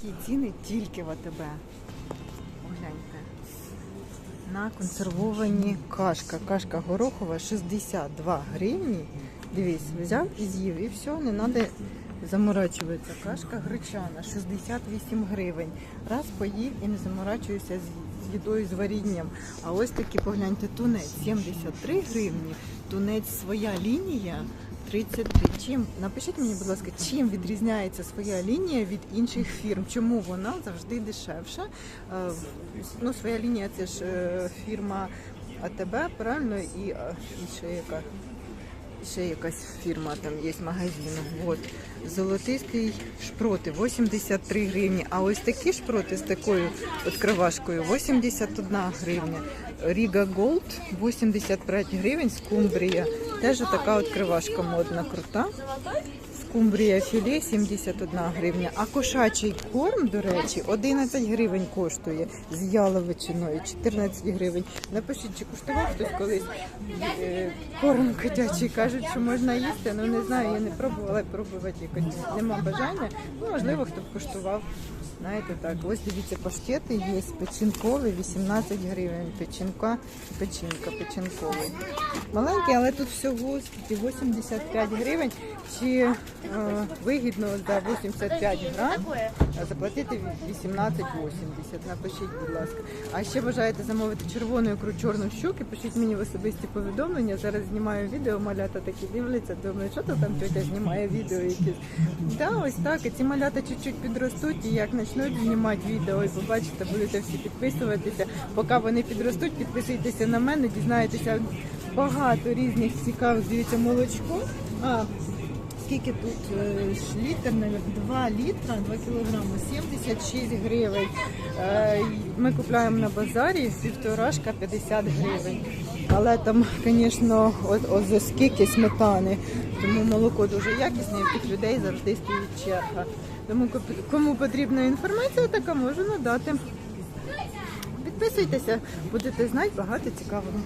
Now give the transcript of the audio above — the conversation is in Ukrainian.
Такі ціни тільки в АТБ. Погляньте. На консервовані кашка. Кашка горохова 62 гривні. Дивись, взяв і з'їв, і все, не треба заморачуватися. Кашка гречана 68 гривень. Раз поїв і не заморачуюся з їдою, з варінням. А ось такі, погляньте, тунець 73 гривні. Тунець своя лінія 33. Чим напишіть мені, будь ласка, чим відрізняється своя лінія від інших фірм? Чому вона завжди дешевша? Е, Ну, своя лінія це ж е, фірма АТБ, правильно, і, ще яка. Ще якась фірма там є магазин. От. Золотистий шпроти 83 гривні. А ось такі шпроти з такою відкривашкою 81 гривня. Ріга Голд 85 гривень, скумбрія. Теж така відкривашка модна, крута. Скумбрія філе 71 гривня. А кошачий корм, до речі, 11 гривень коштує з яловичиною, 14 гривень. Напишіть, чи куштував хтось колись е, корм котячий. Кажуть, що можна їсти, але не знаю, я не пробувала пробувати якось. Нема бажання. Ну, можливо, хто б куштував. Знаєте, так, ось дивіться, паштети є печінковий, 18 гривень. Печінка, печінка, печінковий. Маленький, але тут всього скільки 85 гривень. Чи е, вигідно за 85 грам заплатити 18,80. Напишіть, будь ласка. А ще бажаєте замовити червону ікру чорну щуки, пишіть мені в особисті повідомлення. Зараз знімаю відео, малята такі дивляться, думаю, що то там тетя знімає відео якісь. Да, ось так. І ці малята чуть-чуть підростуть, і як почнуть знімати відео і побачите, будете всі підписуватися. Поки вони підростуть, підписуйтеся на мене, дізнаєтеся багато різних цікавих, дивіться, молочко. А, Скільки тут е, літр, навіть 2 літра, 2 кілограми, 76 гривень. Е, Ми купуємо на базарі півторашка 50 гривень. Але там, звісно, за скільки сметани, тому молоко дуже якісне, і тих людей завжди стоїть черга. Тому кому потрібна інформація, така можу надати. Підписуйтеся, будете знати багато цікавого.